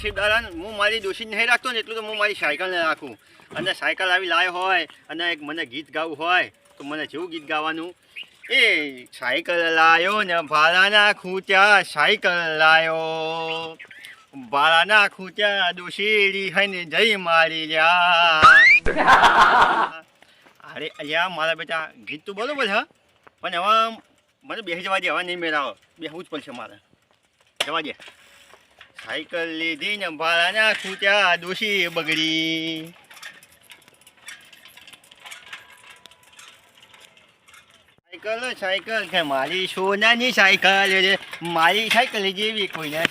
નસીબદાર હું મારી દોષી નહીં રાખતો ને એટલું તો હું મારી સાયકલને રાખું. અને સાયકલ આવી લાવ્યો હોય અને એક મને ગીત ગાવું હોય, તો મને જેવું ગીત ગાવાનું? એ સાયકલ લાયો ને ભાડાના ખૂટ્યા સાયકલ લાયો. ભાડાના ખૂટ્યા દોશીડી હઈને જઈ મારી લ્યા. અરે અલ્યા, મારા બેટા, ગીત તો બરોબર હા પણ હવે મને બેસી જવા દે, હવે નહીં મેળાવો. બેસવું જ પડશે મારે. જવા દે. સાયકલ લીધી ને ભાડાના ખૂટ્યા દોશી બગડી. સાયકલ સાયકલ કે મારી સોનાની સાયકલ રે. મારી સાયકલ જેવી કોઈ ના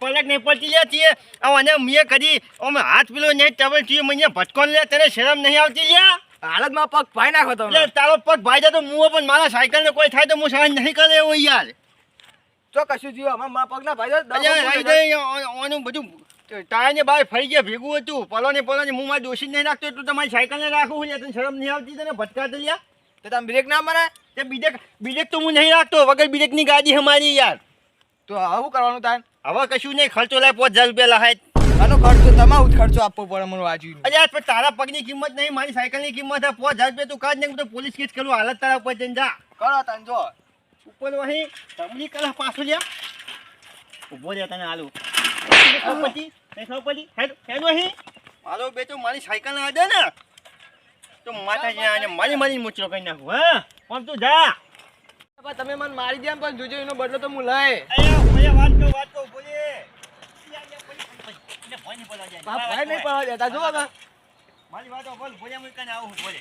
પલક નહીં પડતી લે તીએ અને મેં કદી અમે હાથ પેલો નહીં ટેબલ તીએ મને ભટકોન લે તને શરમ નહીં આવતી લ્યા? હાલતમાં પગ ભાઈ નાખો તમે. તારો પગ ભાઈ જાય તો હું પણ મારા સાયકલ ને કોઈ થાય તો હું સહન નહીં કરે એવો યાર. તો કશું જીવો અમારા મા પગ ના ભાઈ ઓનું બધું ટાયર ને બહાર ફરી ગયા ભેગું હતું. પલો ને પલો ને હું મારી દોષી નહીં નાખતો એટલું તમારી સાયકલ ને રાખું લ્યા તને શરમ નહીં આવતી તને? ભટકાતો લ્યા. તો તમે બ્રેક ના મારે? તે બીજેક બીજેક તો હું નહીં રાખતો વગર બીજેકની ગાડી અમારી યાર. તો આવું કરવાનું તાર? હવે કશું નહીં ખર્ચો લાય પાંચ હજાર રૂપિયા લહાય. આનો ખર્ચો તમારો જ ખર્ચો આપવો પડે મને અરે અલ્યા પણ તારા પગની કિંમત નહીં મારી સાયકલની કિંમત છે પાંચ હજાર રૂપિયા તું કાઢ નહીં તો પોલીસ કેસ કરું. હાલત તારા ઉપર જઈને જા. કરો તને જો. ઉપર વહી તમની કલા પાછું લ્યા. ઊભો રહ્યા તને આલુ પછી પછી હેડ હેડ વહી. બે તું મારી સાયકલ ના દે ને. તો માતાજી આને મારી મારી મૂછરો કરી નાખું હા? પણ તું જા. તમે મને મારી દે પણ જોજો એનો બદલો તો હું લઈ વાત કહું વાત કહું બોલે બાપ ભાઈ નહીં પડવા દેતા જો હવે મારી વાતો બોલ બોલ્યા મૂકીને આવું બોલે.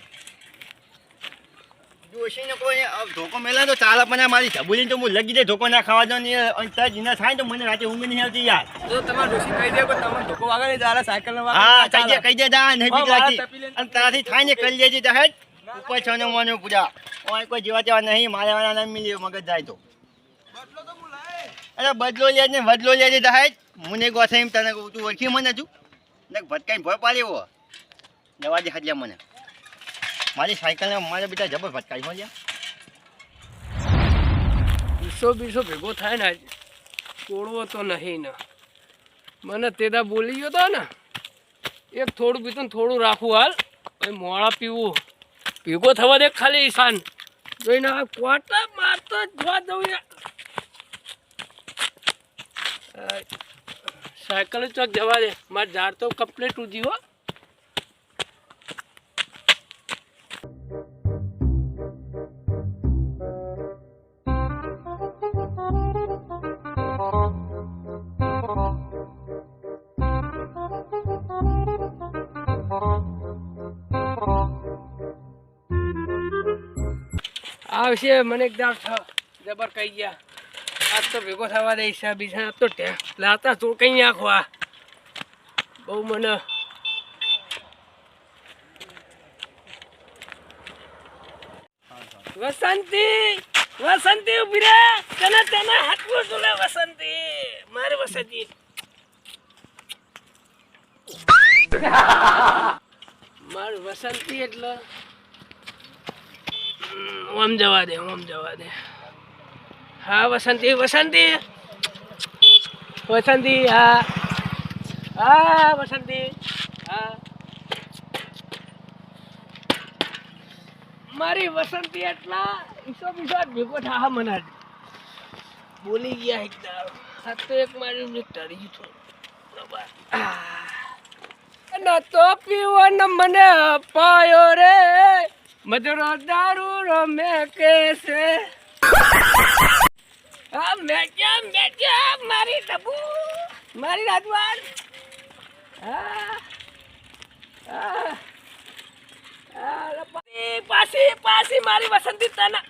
જોશીને કોઈ ધોકો મેલા તો ચાલે પણ મારી ઢબુલીને તો હું લગી દે ધોકો ના ખાવા દો ને અને તાર જીના થાય તો મને રાતે ઊંઘ નહીં આવતી યાર. તો તમારે કહી દે તમે ધોકો વાગે નહીં તારા સાયકલ ને હા કહી દે કહી દે દા નહીં બીક અને તારાથી થાય ને કરી લેજે હેડ. ઉપર છો ને. મને પૂજા. ઓય કોઈ જીવા તેવા નહીં મારે વાળા ના મિલ્યો મગજ જાય તો. બદલો તો લઈ અરે બદલો લે ને બદલો લેજે હેડ. મને ગોથે એમ તને તું ઓળખી મને હજુ? ને ભટકાઈને ભય પાડ્યો જવા દે મને. મારી સાયકલને મારા બેટા જબર ભટકાઈ હો બીસો બીસો ભેગો થાય ને તોડવો તો નહીં ને. મને તેદા બોલી ગયો તો ને. એક થોડું પીતું થોડું રાખવું હાલ. પછી મોડા પીવું. ભેગો થવા દે ખાલી ઈશાન. જોઈને આ ક્વાટા મારતો જોવા દઉં યાર. સાયકલ ચોક જવા દે. મારે ઝાડ તો કમ્પ્લીટ ઉજી હો. આવશે, મને એકદમ જબર કહી ગયા. આજ તો ભેગો થવા દે હિસાબ બીજા તો લાતા તો કઈ આખો આ? બહુ મને વસંતી વસંતી ઊભી રે. તને તને હાથવું તું વસંતી? મારે વસંતી. મારે વસંતી એટલે ઓમ જવા દે ઓમ જવા દે. હા, વસંતી વસંતી. વસંતી, હા. હા, વસંતી. હા. મારી વસંતી એટલા ઈસો બીસો ભેગો થા મને. બોલી ગયા એકદમ સાતો એક મારી ને ટળી છો ન તો પીવો ન મને અપાયો રે. મજરો દારૂ રમે કેસે. આ મેચા મેચા મારી ડબુ મારી રાજવાન હા હા હા, પાછી પાછી મારી વસંતી તના.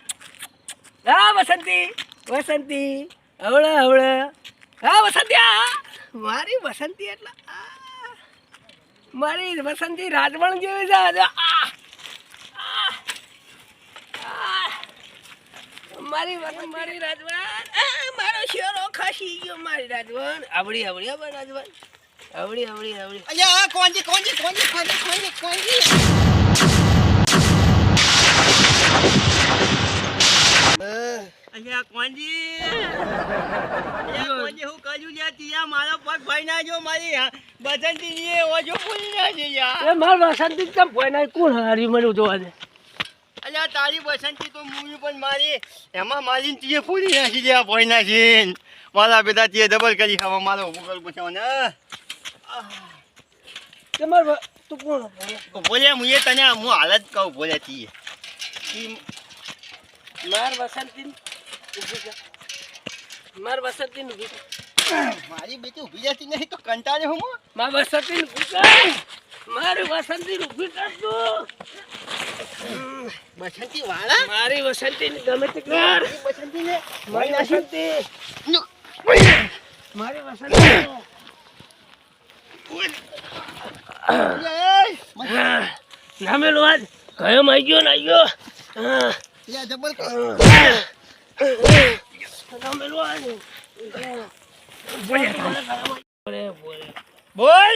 હા વસંતી વસંતી હવળે હવળે. હા વસંતી હા મારી વસંતી એટલે મારી વસંતી રાજવણ જેવી છે. મારી મારી રાજવણ શેરો ખાસી ગયો મારી રાજવાન? આવડી આવડી હવે રાજવાન. આવડી આવડી આવડી. અલ્યા કોંજી કોંજી કોંજી કોંજી કોંજી કોંજી. અલ્યા કોંજી. અલ્યા કોંજી હું કર્યું લ્યા તિયા મારો પગ ભાઈ ના જો મારી બસંતી ની ઓજો પૂરી ના છે યાર એ માર વસંતી કેમ ભોય ના કોણ હારી મને જોવા દે? અલ્યા તારી બસંતી તો મૂવી પણ મારી. એમાં મારી તીએ પૂરી નાખી દે આ ભોય છે મારા બેટા તીએ ડબલ કરી હવે મારો ઊભો કર પૂછાવ ને. તમાર માર તું કોણ? બોલ્યા હું એ તને હું હાલત કહું બોલ્યા તીએ. માર વસંતી માર વસંતી નું મારી બેટી ઊભી જતી નહીં તો કંટાળે હું. માર વસંતી નું. મારી વસંતી નું કર તું. બસંતી વાળા? મારી વસંતી ગમે તે કર. બસંતી ને મારી વસંતી. મારી વસંતી. અલ્યા, એ, હા. ના મેલો આજ. કયો માઈ ગયો ના ગયો. ના મેલો આજ. બોલ.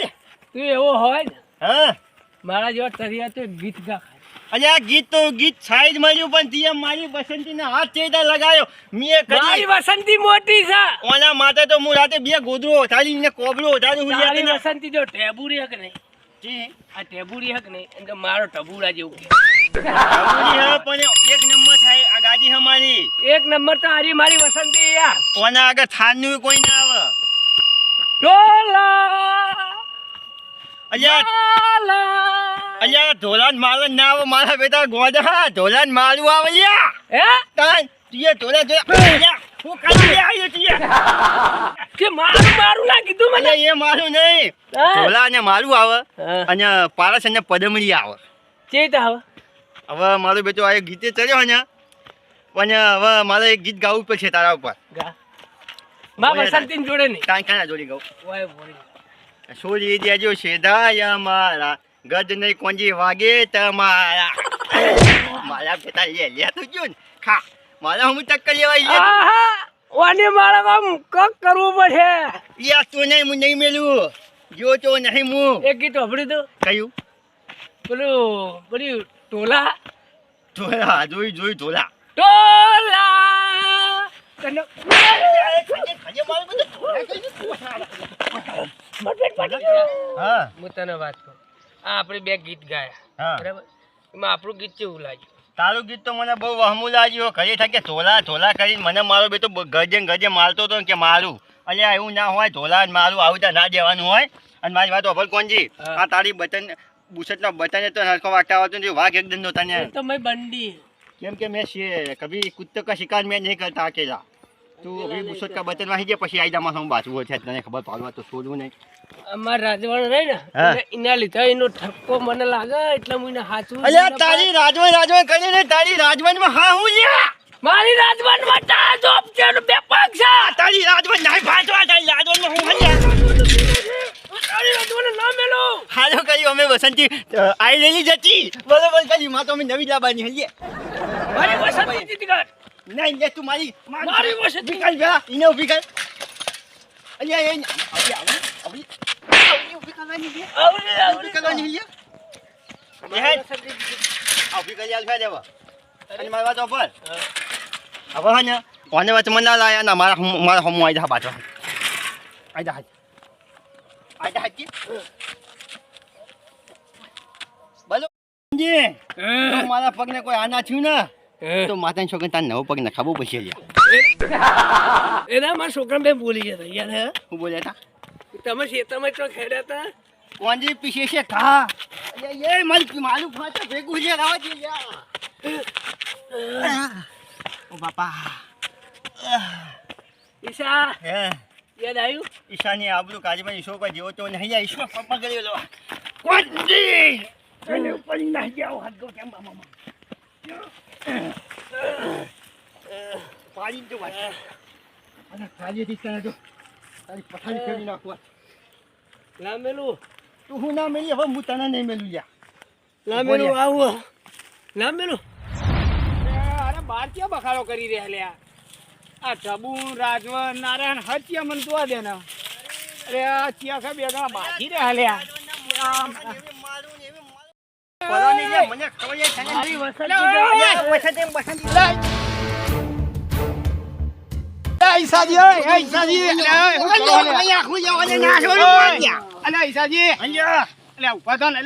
તું એવો હોય હા. મારા જેવા તરિયા તો ગીત ગા અલ્યા ગીત તો ગીત સાઈજ મળ્યું પણ તીએ મારી બસંતીને હાથ ચેતા લગાયો. મેં કરી વસંતી મોટી છે. ઓના માથે તો હું રાતે બે ગોદરો ઉઠાડી ને કોબરો ઉઠાડી હું લેતી વસંતી જો ટેબુરી હક નહીં. જી. આ ટેબુરી હક નહીં. એમ તો મારો ટબુરા જેવું કે. બાબુજી હે પણ એક નંબર થાય આ ગાડી અમારી એક નંબર તો હારી મારી વસંતી યાર ઓના આગળ થાનનું કોઈ ના આવે. ટોલા. અલ્યા. અલ્યા ધોલાન માલ ના આવે મારા બેટા ગોદા ધોલાન મારું આવે લ્યા હે? તાન તીએ ધોલા જો હું કાઢી લે આવ્યો તીએ કે મારું મારું ના કીધું મને? એ મારું નહીં. ધોલા ને મારું આવે અને પારસ અને પદમડી આવે. ચેત આવે. હવે મારો બેટો આ ગીતે ચડ્યો ને પણ હવે મારે એક ગીત ગાવું પડશે તારા ઉપર. મા વસંતીન જોડે નહીં. કાંઈ કાંઈ જોડી ગાઉં. ઓય દેજો છે દાયા મારા. ગજ નહીં કોંજી વાગે તમારા. મારા પિતા લે લે તું જો ને ખા. મારા હું ટક્કર લેવા ઓને મારા કામ કક કરવું પડે યા તું નહીં હું નહીં મેલું. જો તો નહીં હું. એક ગીત વાપરી દો. કયું? પેલું પેલી ટોલા ધોલા જોઈ જોઈ ધોલા ટોલા પડી ગયો. હા. હું તને વાત કહું આ આપણે બે ગીત ગાયા. બરાબર? એમાં આપણું ગીત કેવું લાગ્યું? તારું ગીત તો મને બહુ વહમું લાગ્યું ઘરે થાય કે ધોલા ધોલા કરી મને મારો બેટો તો ગજે ને ગજે મારતો હતો ને કે મારું. અલ્યા એવું ના હોય ધોલા ને મારું આવું ત્યાં ના દેવાનું હોય. અને મારી વાત અભર કોણજી. આ તારી બટન બુસટના બટન તો હરખો વાગતા આવતો નથી વાઘ એકદમ નો તને. એ તો મેં બંડી. કેમ કે મેં કભી કુત્તે કા શિકાર મેં નહીં કરતા અકેલા તું અભી બુસટ કા બટન વાગી ગયા પછી આઈડા માં બાજુ છે તને ખબર પાડવા તો છોડવું નહીં. અમારા રાજવાડો રહી ને એના લીધે એનો ઠપકો મને લાગે એટલે હું એને હાચું અલ્યા તારી રાજવન રાજવન કરીને તારી રાજવનમાં હા હું લ્યા મારી રાજવાડમાં તારા જોબ છે એનો બે પગ છે તારી રાજવન નહીં ભાજવા તારી રાજવનમાં હું હલ્યા? તારી રાજવાડ ના મેલો હાલો કર્યું અમે વસંતી આઈ લેલી જતી બરોબર કરી માં તો અમે નવી લાવવાની હલીએ મારી વસંતી જીતી ગઈ નહીં લે તું મારી મારી વસંતી. ઊભી કર પેલા એને ઊભી કર અલ્યા એ આવી આવી આવી આવી ઊભી કરવાની છે આવી ઊભી કરવાની છે મારી વસંતી જીતી ગઈ. આ કરી આલ દેવા અને મારી વાત ઉપર હવે હા ને કોને વાત મને ના લાયા ના મારા મારા હમ આઈ જા બાજો આઈ જા આઈ જા હાજી બોલો જી મારા પગને કોઈ આના થયું ને. તો માતાની છોકરી તાર નવો પગ નખાવો પછી લ્યા. એના મારા છોકરા બે બોલી જતા યાર હે? બોલ્યા તા? તમે ખેતરમાં ચો ખેડ્યા હતા? કોંજી પીછે છે અરે એ મારી મારું ફાટા ભેગું છે રાવા દે યાર ઓ બાપા. ઈશા હે. યાદ આવ્યું? ઈશાની આબરૂ કાજીમાં ઈશો કોઈ જેવો તો નહીં ઈશો પપ્પા કરી લો. કોંજી ઉપર ના જાઓ હાથ ગો કેમ મામા પાડી જો વાત અને કાજીથી તને જો તારી પથારી ફેરી નાખવા ના મેલું તું હું ના મેલી હવે હું તને નહીં મેલું યાર ના મેલું આવું. ના મેલું અરે બાર ક્યાં બખાડો કરી રહ્યા લ્યા? આ ટબુ રાજવન નારાયણ હત્યા મન જોવા દે ને અરે આ ચિયા સાહેબ બે બાકી રહ્યા લે,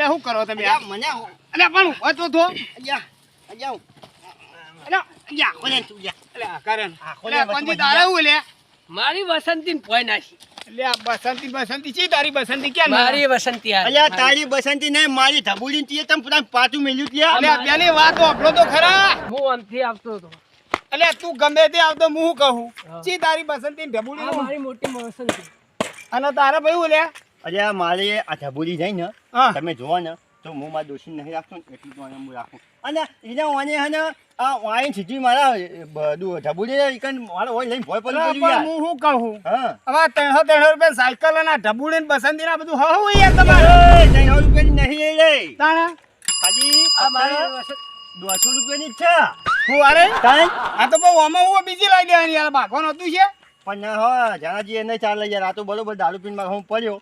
શું કરો તમે? અલ્યા, પણ ઊભા તો થો. અલ્યા, અલ્યા અલ્યા, કોને તું લ્યા? અલા કરણ આ કોને અલા વચમાં કોણથી જીયા? તારે હું લે મારી વસંતી ને ભોય નાખી. એટલે આ બસંતી બસંતી છે તારી બસંતી ક્યાં મારી વસંતી આ. અલ્યા તારી બસંતી નહીં મારી ધબુડી તીએ તમ પોતાનું પાછું મેલ્યું ત્યાં અલ્યા પેલી વાત આપણો તો ખરા. હું અંતથી આવતો હતો. અલ્યા તું ગમે તે આવતો હું કહું. ચી તારી બસંતી આ ઢબુડી મારી મોટી બસંતી અને તારા ભાઈ લે? અલ્યા મારે આ ધબુડી જાય ને હા. તમે જોવા ને. તો હું મારા દોષી નહીં રાખતો ને એટલું તો આને હું રાખું. અને એને વાને હે ને આ વાઈન સીધી મારા બધું ઢબુડી ઇકન મારા હોય લઈને ભોય પડી ગયું હું શું કહું? હા. હવે ત્રણસો ત્રણસો રૂપિયા સાયકલ અને ઢબુડી ને બસંતી ના બધું હું યાર તમારે? એ, ત્રણસો રૂપિયાની નહીં લે તાણા? ખાલી આ મારી દોઢસો રૂપિયાની જ છે. હું અરે આ તો બહુ આમાં હું બીજી લાગી યાર ભાગવાનું હતું છે? પણ ના હો જાનાજી એને ચાલે યાર આ તો બરોબર દારૂ પીને હું પડ્યો.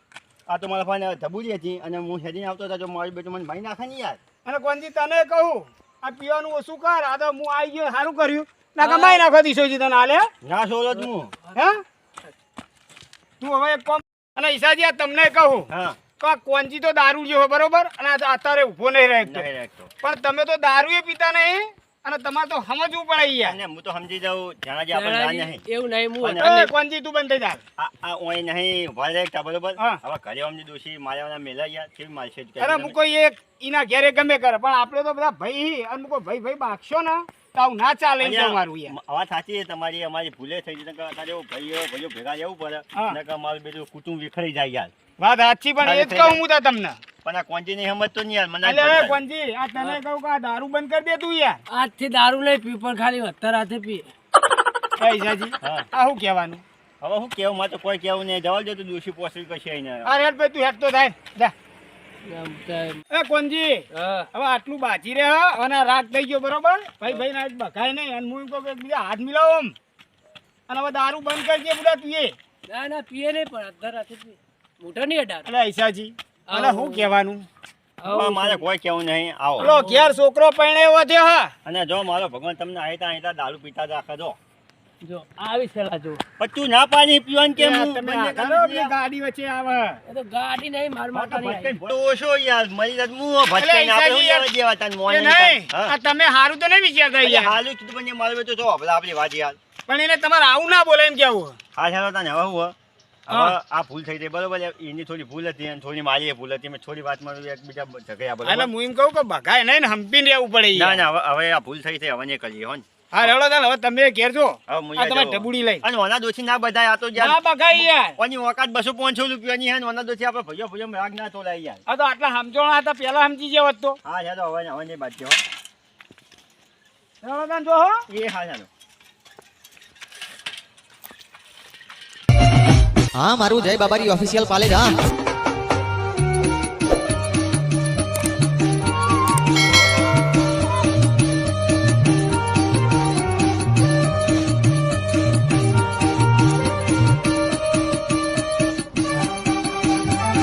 આ તો મારા ભાઈને ધબુરી હતી અને હું હેડીને આવતો હતો તો મારી બેટું મને ભાઈ નાખે ને યાર. અને કોનજી તને કહું આ પીવાનું ઓછું કર. આ તો હું આવી ગયો સારું કર્યું. ના કમાઈ નાખો દીશોજી તને હાલે ના સોલો તું હે. તું હવે એક કોમ અને ઈશાજી આ તમને કહું હા. કે આ કોનજી તો દારૂ જેવો બરોબર? અને આ અત્યારે ઊભો નહીં રહેતો. પણ તમે તો દારૂ પીતા નહીં. અને તમારે તો સમજવું પડે યાર. હું તો સમજી જાઉં. જાનાજી આપણે ના નહીં. એવું નહીં હું અને- કોનજી તું બંધ થઈ જા આ ઓય નહીં વાળે એકતા બરોબર. હવે ઘરે અમને દોશી માર્યાના મેલા યાર કેવી મારશે અરે હું કોઈ એક ઈના ઘેરે ગમે કરે પણ આપણે તો બધા ભાઈ અને કોઈ ભાઈ ભાઈ બાખશો ને તાવ ના ચાલે એમ તમારું મારું યાર. વાત સાચી છે તમારી અમારી ભૂલે થઈ નકર અત્યારે એવું ભાઈઓ ભાઈઓ ભેગા જવું પડે. નકર મારું બધું કુટુંબ વિખરી જાય યાર. વાત સાચી પણ એ જ કહું હું તો તમને. પણ આ કોંજી નહીં સમજતો નહીં યાર મને અલે કોંજી કોનજી આ તને કહું કે આ દારૂ બંધ કરી દે તું યાર. આજથી દારૂ નહીં પી પણ ખાલી અત્તર હાથે પી. એ ઈસાજી આ શું કહેવાનું? હવે હું કેવું માં તો કોઈ કેવું નહીં. જવા દે તો દોષી પોસવી કશે નહીં અરે હેડ ભાઈ તું હેડ તો થાય જા. એ કોનજી હવે આટલું બાચી હો, અને રાગ થઈ ગયો બરોબર? ભાઈ ભાઈ ના બકાય નહીં. અને હું કહું બીજા હાથ મિલાવો આમ. અને હવે દારૂ બંધ કરી દે બધા તું એ. ના ના પીએ નહીં પણ અત્તર હાથે પી. મોઢો નહીં અડાડ એટલે ઈસાજી અને શું કહેવાનું? મારે કોઈ કેવું નહીં. આવો. લો ઘેર છોકરો પરણે એવો થયો હા? અને જો મારો ભગવાન તમને આયતા આયતા દારૂ પીતા રાખે જો. જો આવી સલાહ જો પચ્ચું ના પાણી પીવાન કેમ હું? તમે ગાડી વચ્ચે આવે. એ તો ગાડી નહીં મારમાં તો મારતા નહીં ભટો ઓછો યાર મરી જાત હું ભટકે ના આપણે યાર. જેવા તાન મોં નહીં. આ તમે હારું તો નહીં વિચારતા યાર. હાલું કીધું પણ મારું તો જો આપણે આપણી વાત યાર. પણ એને તમારે આવું ના બોલે એમ કેવું? હા ચાલો તને હવે હું હવે હા. આ ભૂલ થઈ ગઈ બરોબર એની થોડી ભૂલ હતી અને થોડી મારી ભૂલ હતી મેં થોડી વાત મારું એકબીજા ઝઘડ્યા એટલે હું એમ કહું કે બગાય નહીં ને હંપીને રહેવું પડે ના ના હવે આ ભૂલ થઈ છે હવે ને કરીએ હો હા રેવડો તાલ હવે તમે ઘેર જો આ યાર ઢબુડી લઈ. અને ઓના દોશી ના બધાય આ તો ના યાર બગાય યાર. ઓની ઓકાત બસો પાંચસો રૂપિયાની હે ઓના દોશી આપણે ભૈયો ભયો રાગ ના તોલાય યાર. આ તો આટલા સમજોણા હતા પેલા સમજી જેવો તો. હા ચાલો હવે હવે નહીં બાદ જો રેવડો તાલ જો હો. એ હા ચાલો હા મારું જય બાબારી ઓફિશિયલ પાલેજ હા.